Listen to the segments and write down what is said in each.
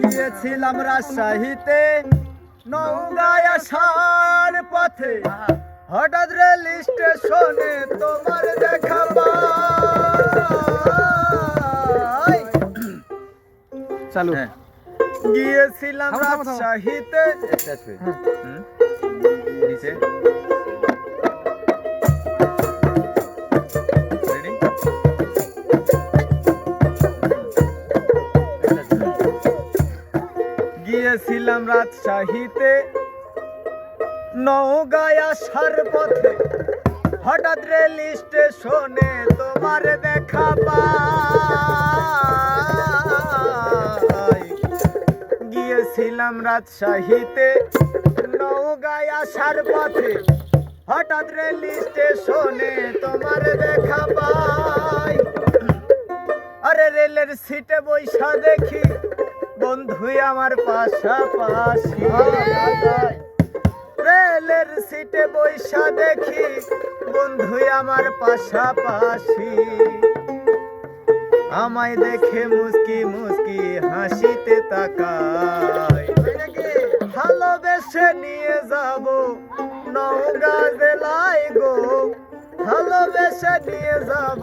গিয়েছিলাম রাজশাহীতে নৌগায় আসার পথে হঠাৎ রেল স্টেশনে তোমার দেখা চালু হ্যাঁ। গিয়েছিলাম। রাজশাহীতে। নিচে গিয়েছিলাম রাজশাহীতে। নৌগায় আসার পথে হঠাৎ রেল স্টেশনে তোমার দেখা পাই। গিয়েছিলাম রাজশাহীতে নৌগায় আসার পথে হঠাৎ রেল স্টেশনে তোমার দেখা পাই। আরে রেলের সিটে বৈশা দেখি বন্ধুই আমার পাশাপাশি। রেলের সিটে বৈশা দেখি, বন্ধুই আমার পাশাপাশি। আমায় দেখে মুস্কি মুস্কি হাসিতে তাকায়। ভালোবেসে নিয়ে যাব নৌগা জেলায় গো। ভালোবেসে নিয়ে যাব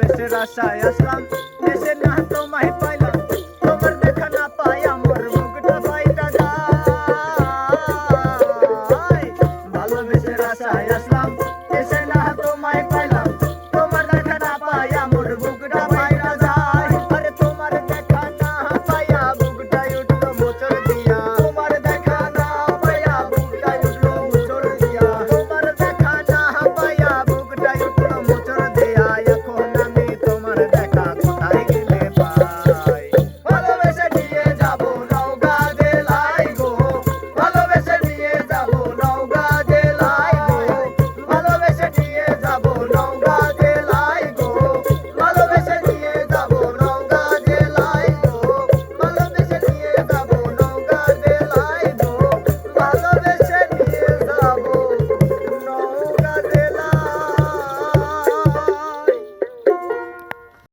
দেশের আশায় আসলাম।